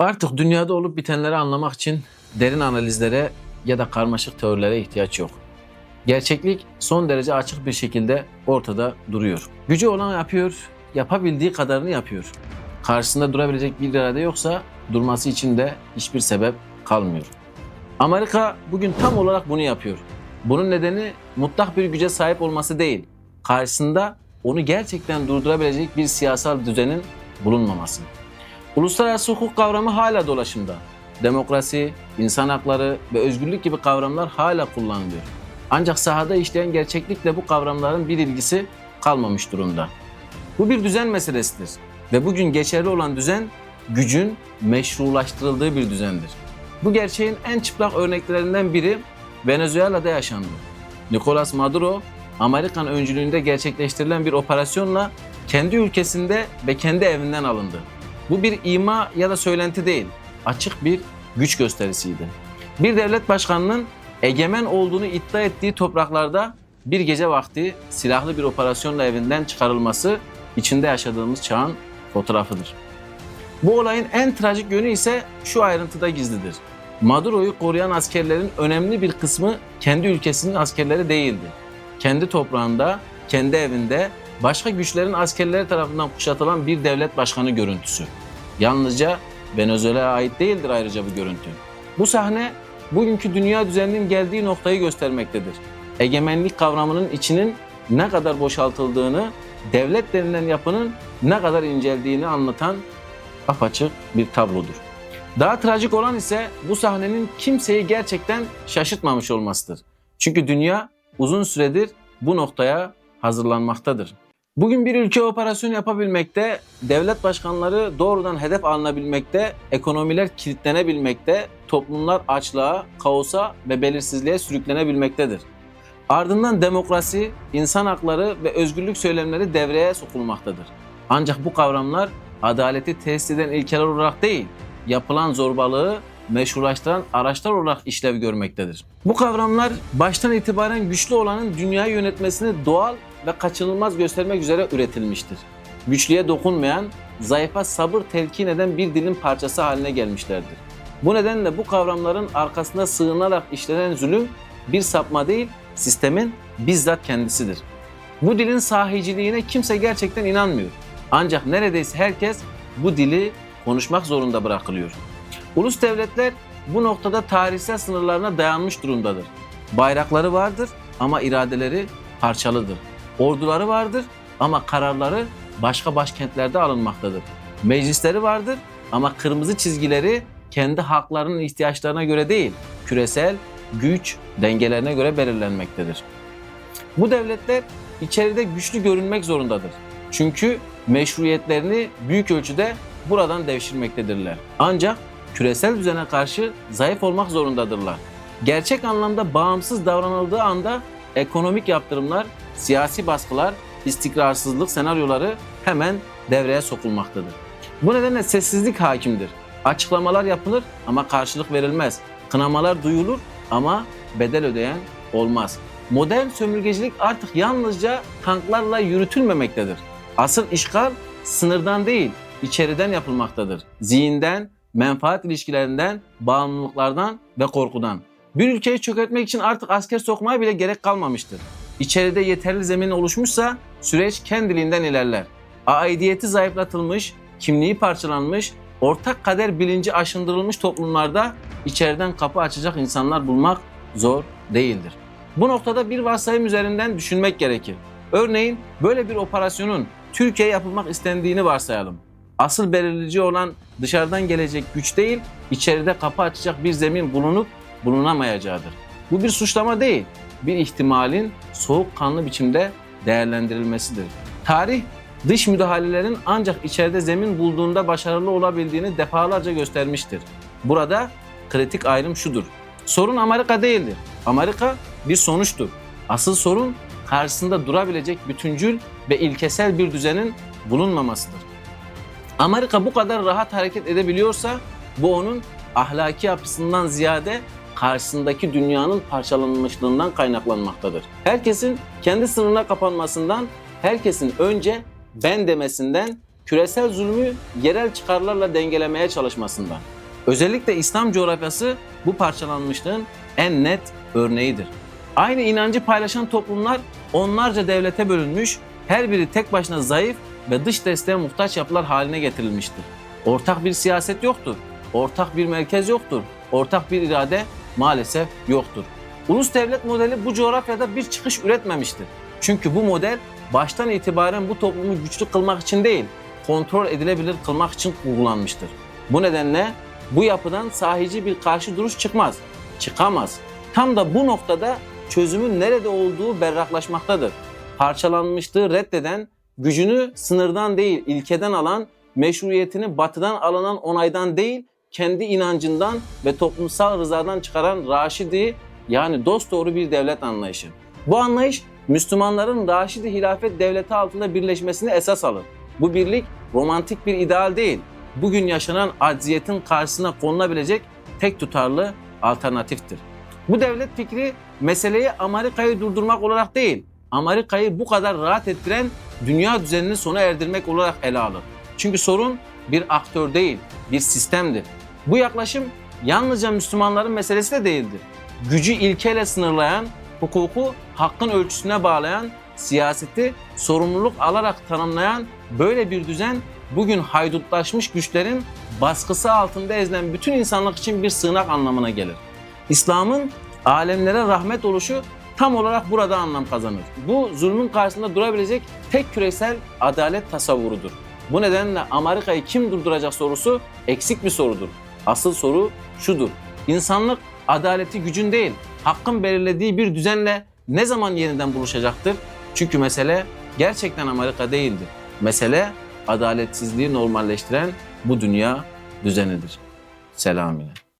Artık dünyada olup bitenleri anlamak için derin analizlere ya da karmaşık teorilere ihtiyaç yok. Gerçeklik son derece açık bir şekilde ortada duruyor. Gücü olan yapıyor, yapabildiği kadarını yapıyor. Karşısında durabilecek bir irade yoksa durması için de hiçbir sebep kalmıyor. Amerika bugün tam olarak bunu yapıyor. Bunun nedeni mutlak bir güce sahip olması değil, karşısında onu gerçekten durdurabilecek bir siyasal düzenin bulunmaması. Uluslararası hukuk kavramı hala dolaşımda. Demokrasi, insan hakları ve özgürlük gibi kavramlar hala kullanılıyor. Ancak sahada işleyen gerçeklikle bu kavramların bir ilgisi kalmamış durumda. Bu bir düzen meselesidir ve bugün geçerli olan düzen gücün meşrulaştırıldığı bir düzendir. Bu gerçeğin en çıplak örneklerinden biri Venezuela'da yaşandı. Nicolas Maduro, Amerikan öncülüğünde gerçekleştirilen bir operasyonla kendi ülkesinde ve kendi evinden alındı. Bu bir ima ya da söylenti değil, açık bir güç gösterisiydi. Bir devlet başkanının egemen olduğunu iddia ettiği topraklarda bir gece vakti silahlı bir operasyonla evinden çıkarılması içinde yaşadığımız çağın fotoğrafıdır. Bu olayın en trajik yönü ise şu ayrıntıda gizlidir. Maduro'yu koruyan askerlerin önemli bir kısmı kendi ülkesinin askerleri değildi. Kendi toprağında, kendi evinde başka güçlerin askerleri tarafından kuşatılan bir devlet başkanı görüntüsü. Yalnızca Venezuela'ya ait değildir ayrıca bu görüntü. Bu sahne bugünkü dünya düzeninin geldiği noktayı göstermektedir. Egemenlik kavramının içinin ne kadar boşaltıldığını, devlet denilen yapının ne kadar inceldiğini anlatan apaçık bir tablodur. Daha trajik olan ise bu sahnenin kimseyi gerçekten şaşırtmamış olmasıdır. Çünkü dünya uzun süredir bu noktaya hazırlanmaktadır. Bugün bir ülke operasyon yapabilmekte, devlet başkanları doğrudan hedef alınabilmekte, ekonomiler kilitlenebilmekte, toplumlar açlığa, kaosa ve belirsizliğe sürüklenebilmektedir. Ardından demokrasi, insan hakları ve özgürlük söylemleri devreye sokulmaktadır. Ancak bu kavramlar adaleti tesis eden ilkeler olarak değil, yapılan zorbalığı meşrulaştıran araçlar olarak işlev görmektedir. Bu kavramlar baştan itibaren güçlü olanın dünyayı yönetmesini doğal ve kaçınılmaz göstermek üzere üretilmiştir. Güçlüye dokunmayan, zayıfa sabır telkin eden bir dilin parçası haline gelmişlerdir. Bu nedenle bu kavramların arkasında sığınarak işlenen zulüm bir sapma değil, sistemin bizzat kendisidir. Bu dilin sahiciliğine kimse gerçekten inanmıyor. Ancak neredeyse herkes bu dili konuşmak zorunda bırakılıyor. Ulus devletler bu noktada tarihsel sınırlarına dayanmış durumdadır. Bayrakları vardır ama iradeleri parçalıdır. Orduları vardır ama kararları başka başkentlerde alınmaktadır. Meclisleri vardır ama kırmızı çizgileri kendi halklarının ihtiyaçlarına göre değil, küresel güç dengelerine göre belirlenmektedir. Bu devletler içeride güçlü görünmek zorundadır. Çünkü meşruiyetlerini büyük ölçüde buradan devşirmektedirler. Ancak küresel düzene karşı zayıf olmak zorundadırlar. Gerçek anlamda bağımsız davranıldığı anda ekonomik yaptırımlar, siyasi baskılar, istikrarsızlık senaryoları hemen devreye sokulmaktadır. Bu nedenle sessizlik hakimdir. Açıklamalar yapılır ama karşılık verilmez. Kınamalar duyulur ama bedel ödeyen olmaz. Modern sömürgecilik artık yalnızca tanklarla yürütülmemektedir. Asıl işgal sınırdan değil, içeriden yapılmaktadır. Zihinden, menfaat ilişkilerinden, bağımlılıklardan ve korkudan. Bir ülkeyi çökertmek için artık asker sokmaya bile gerek kalmamıştır. İçeride yeterli zemin oluşmuşsa süreç kendiliğinden ilerler. Aidiyeti zayıflatılmış, kimliği parçalanmış, ortak kader bilinci aşındırılmış toplumlarda içeriden kapı açacak insanlar bulmak zor değildir. Bu noktada bir varsayım üzerinden düşünmek gerekir. Örneğin böyle bir operasyonun Türkiye yapılmak istendiğini varsayalım. Asıl belirleyici olan dışarıdan gelecek güç değil, içeride kapı açacak bir zemin bulunup bulunamayacağıdır. Bu bir suçlama değil, bir ihtimalin soğukkanlı biçimde değerlendirilmesidir. Tarih dış müdahalelerin ancak içeride zemin bulduğunda başarılı olabildiğini defalarca göstermiştir. Burada kritik ayrım şudur. Sorun Amerika değildir. Amerika bir sonuçtur. Asıl sorun karşısında durabilecek bütüncül ve ilkesel bir düzenin bulunmamasıdır. Amerika bu kadar rahat hareket edebiliyorsa bu onun ahlaki yapısından ziyade karşısındaki dünyanın parçalanmışlığından kaynaklanmaktadır. Herkesin kendi sınırına kapanmasından, herkesin önce ben demesinden, küresel zulmü yerel çıkarlarla dengelemeye çalışmasından. Özellikle İslam coğrafyası bu parçalanmışlığın en net örneğidir. Aynı inancı paylaşan toplumlar onlarca devlete bölünmüş, her biri tek başına zayıf ve dış desteğe muhtaç yapılar haline getirilmiştir. Ortak bir siyaset yoktur. Ortak bir merkez yoktur. Ortak bir irade maalesef yoktur. Ulus devlet modeli bu coğrafyada bir çıkış üretmemiştir. Çünkü bu model baştan itibaren bu toplumu güçlü kılmak için değil, kontrol edilebilir kılmak için kurgulanmıştır. Bu nedenle bu yapıdan sahici bir karşı duruş çıkmaz, çıkamaz. Tam da bu noktada çözümün nerede olduğu berraklaşmaktadır. Parçalanmışlığı reddeden, gücünü sınırdan değil ilkeden alan, meşruiyetini batıdan alınan onaydan değil, kendi inancından ve toplumsal rızadan çıkaran Raşidi yani dosdoğru bir devlet anlayışı. Bu anlayış Müslümanların Raşidi hilafet devleti altında birleşmesini esas alır. Bu birlik romantik bir ideal değil, bugün yaşanan acziyetin karşısına konulabilecek tek tutarlı alternatiftir. Bu devlet fikri meseleyi Amerika'yı durdurmak olarak değil, Amerika'yı bu kadar rahat ettiren dünya düzenini sona erdirmek olarak ele alır. Çünkü sorun bir aktör değil, bir sistemdir. Bu yaklaşım yalnızca Müslümanların meselesi de değildir. Gücü ilkeyle sınırlayan, hukuku hakkın ölçüsüne bağlayan, siyaseti sorumluluk alarak tanımlayan böyle bir düzen bugün haydutlaşmış güçlerin baskısı altında ezilen bütün insanlık için bir sığınak anlamına gelir. İslam'ın alemlere rahmet oluşu tam olarak burada anlam kazanır. Bu zulmün karşısında durabilecek tek küresel adalet tasavvurudur. Bu nedenle Amerika'yı kim durduracak sorusu eksik bir sorudur. Asıl soru şudur. İnsanlık adaleti gücün değil, hakkın belirlediği bir düzenle ne zaman yeniden buluşacaktır? Çünkü mesele gerçekten Amerika değildir. Mesele adaletsizliği normalleştiren bu dünya düzenidir. Selam ile.